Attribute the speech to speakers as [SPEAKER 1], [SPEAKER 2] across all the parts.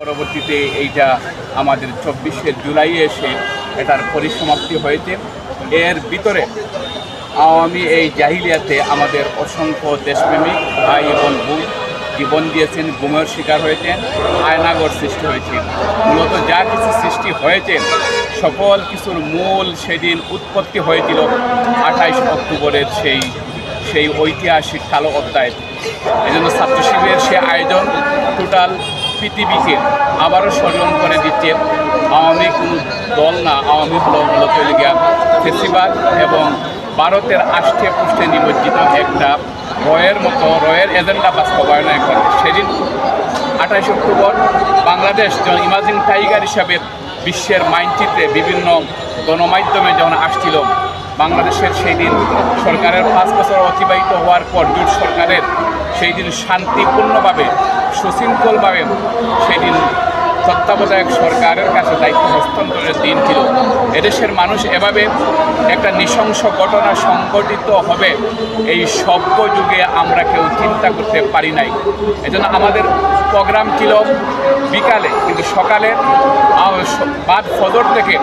[SPEAKER 1] পরবর্তীতে এইটা আমাদের চব্বিশে জুলাইয়ে এসে এটার পরিসমাপ্তি হয়েছে। এর ভিতরে আওয়ামী এই জাহিলিয়াতে আমাদের অসংখ্য দেশপ্রেমিক ভাই এবং বোন জীবন দিয়েছেন, গুমের শিকার হয়েছেন, আয়নাগর সৃষ্টি হয়েছে মূলত যা কিছু সৃষ্টি হয়েছে, সকল কিছুর মূল সেদিন উৎপত্তি হয়েছিল আঠাইশ অক্টোবরের সেই সেই ঐতিহাসিক কালো অধ্যায়। এই জন্য ছাত্র শিবিরের সে আয়োজন টোটাল পৃথিবীকে আবারও স্মরণ করে দিচ্ছে আওয়ামী কোনো দল না, আওয়ামী হল মূলত ফেসিবাদ এবং ভারতের আষ্টে পুষ্টে নিমজ্জিত একটা রয়ের মতো, রয়ের এজেন্ডা বাস্তবায়ন করে সেদিন আঠাশ অক্টোবর বাংলাদেশ যখন ইমাজিং টাইগার হিসাবে বিশ্বের মানচিত্রে বিভিন্ন গণমাধ্যমে যখন আসছিল, বাংলাদেশের সেই দিন সরকারের পাঁচ বছর অতিবাহিত হওয়ার পর জোট সরকারের সেই দিন শান্তিপূর্ণভাবে, সুশৃঙ্খলভাবে সেই দিন তত্ত্বাবধায়ক সরকারের কাছে দায়িত্ব হস্তান্তরের দিন ছিল। এদেশের মানুষ এভাবে একটা নৃশংস ঘটনা সংঘটিত হবে, এই সভ্য যুগে আমরা কেউ চিন্তা করতে পারি নাই। এজন্য আমাদের প্রোগ্রাম ছিল বিকালে, কিন্তু সকালে বাদ ফজর থেকে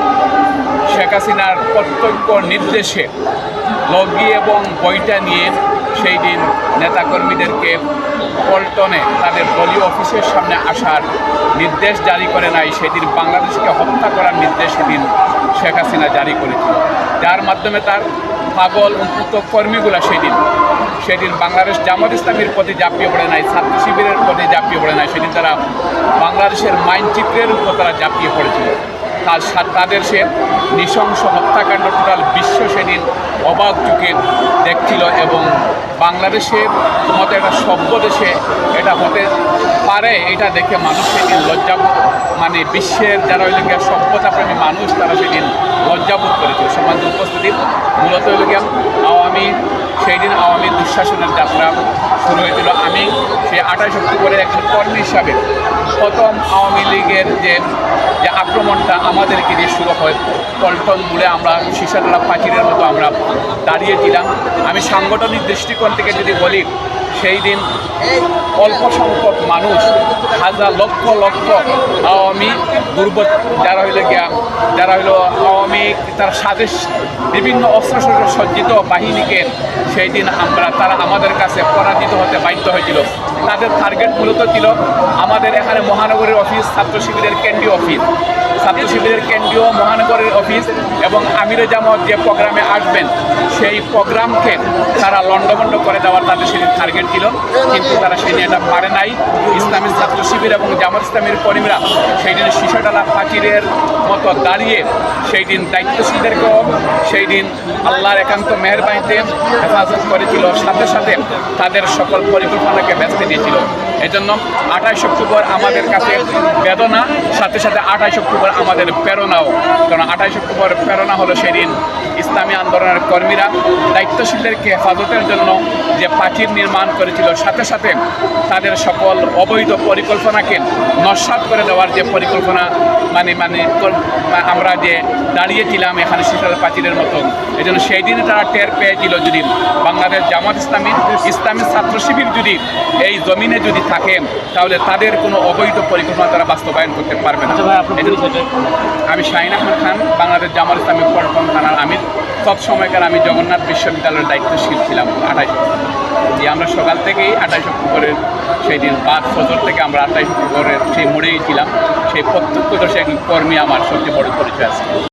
[SPEAKER 1] শেখ হাসিনার প্রত্যক্ষ নির্দেশে লগি এবং বইটা নিয়ে সেই দিন নেতাকর্মীদেরকে পল্টনে তাদের দলীয় অফিসের সামনে আসার নির্দেশ জারি করে নাই। সেদিন বাংলাদেশকে হত্যা করার নির্দেশ সেদিন শেখ হাসিনা জারি করেছিল। যার মাধ্যমে তার পাগল উন্মুক্ত কর্মীগুলা সেদিন সেদিন বাংলাদেশ জামাত ইসলামের প্রতি ঝাঁপিয়ে পড়ে নাই, ছাত্র শিবিরের প্রতি ঝাঁপিয়ে পড়ে নাই। সেদিন তারা বাংলাদেশের মানচিত্রের উপর তারা তার সা- তাদের সে নৃশংস হত্যাকাণ্ড টোটাল বিশ্ব সেদিন অবাক চোখে দেখছিল এবং বাংলাদেশের মতো একটা সভ্য দেশে এটা হতে পারে, এটা দেখে মানুষ সেদিন লজ্জা মানে বিশ্বের যারা হইল গিয়া সভ্যতাপ্রেমী মানুষ, তারা সেদিন লজ্জাবোধ করেছিল। সমাজ উপস্থিতি মূলত হইল গিয়া আওয়ামী সেই দিন আওয়ামী দুঃশাসনের যাত্রা শুরু হয়েছিল। আমি সেই আঠাশ অক্টোবরের একজন কর্মী হিসাবে প্রথম আওয়ামী লীগের যে যে আক্রমণটা আমাদেরকে দিয়ে শুরু হয়, পল্টন বলে আমরা সীসাতলা পাখিরের মতো আমরা দাঁড়িয়েছিলাম আমি সাংগঠনিক দৃষ্টিকোণ থেকে যদি বলি সেই দিন অল্প সংখ্যক মানুষ, হাজার লক্ষ লক্ষ আওয়ামী দুর্বল, যারা হইল গিয়া, যারা হইল আওয়ামী, তার সাথে বিভিন্ন অস্ত্রশস্ত্র সজ্জিত বাহিনীকে সেই দিন আমরা, তারা আমাদের কাছে পরাজিত হতে বাধ্য হয়েছিল। তাদের টার্গেট মূলত ছিল আমাদের এখানে মহানগরীর অফিস ছাত্র শিবিরের কেন্দ্রীয় অফিস ছাত্র শিবিরের কেন্দ্রীয় মহানগরের অফিস এবং আমিরে জামত যে প্রোগ্রামে আসবেন, সেই প্রোগ্রামকে তারা লণ্ডভণ্ড করে দেওয়ার তাদের সেদিন টার্গেট ছিল। কিন্তু তারা সেই এটা পারে নাই। ইসলামী ছাত্র শিবির এবং জামাত ইসলামের কর্মীরা সেই দিন শিশাডালা ফাকিরের মতো দাঁড়িয়ে সেই দিন দায়িত্বশীলদেরকেও সেই দিন আল্লাহর একান্ত মেহরবানিতে হেফাজত করেছিল। সাথে সাথে তাদের সকল পরিকল্পনাকে ব্যস্ত দিয়েছিল এজন্য আঠাইশ অক্টোবর আমাদের কাছে বেদনা, সাথে সাথে আঠাইশ অক্টোবর আমাদের প্রেরণাও। কারণ আঠাইশ অক্টোবর প্রেরণা হলো সেদিন ইসলামী আন্দোলনের কর্মীরা দায়িত্বশীলদেরকে হেফাজতের জন্য যে পাখির নির্মাণ করেছিল সাথে সাথে তাদের সকল অবৈধ পরিকল্পনাকে নস্বাত করে দেওয়ার যে পরিকল্পনা মানে মানে আমরা যে দাঁড়িয়েছিলাম এখানে শীতল পাচিরের মতো এই জন্য সেই দিনে তারা টের পেয়েছিল যদি বাংলাদেশ জামাত ইসলামী ইসলামী ছাত্র শিবির যদি এই জমিনে যদি থাকে তাহলে তাদের কোনো অবৈধ পরিকল্পনা তারা বাস্তবায়ন করতে পারবে না।
[SPEAKER 2] আচ্ছা
[SPEAKER 1] আমি শাহিন আহমদ খান বাংলাদেশ জামাত ইসলামী পল্টন থানার আমি তৎসময়কার আমি জগন্নাথ বিশ্ববিদ্যালয়ের দায়িত্বশীল ছিলাম আঠাশ যে আমরা সকাল থেকেই আঠাশ অক্টোবরের সেই দিন পাঁচ বছর থেকে আমরা আঠাশ অক্টোবরের সেই মোড়েই ছিলাম। সেই প্রত্যক্ষদর্শী একজন কর্মী আমার সবচেয়ে বড় পরিচয় আছে।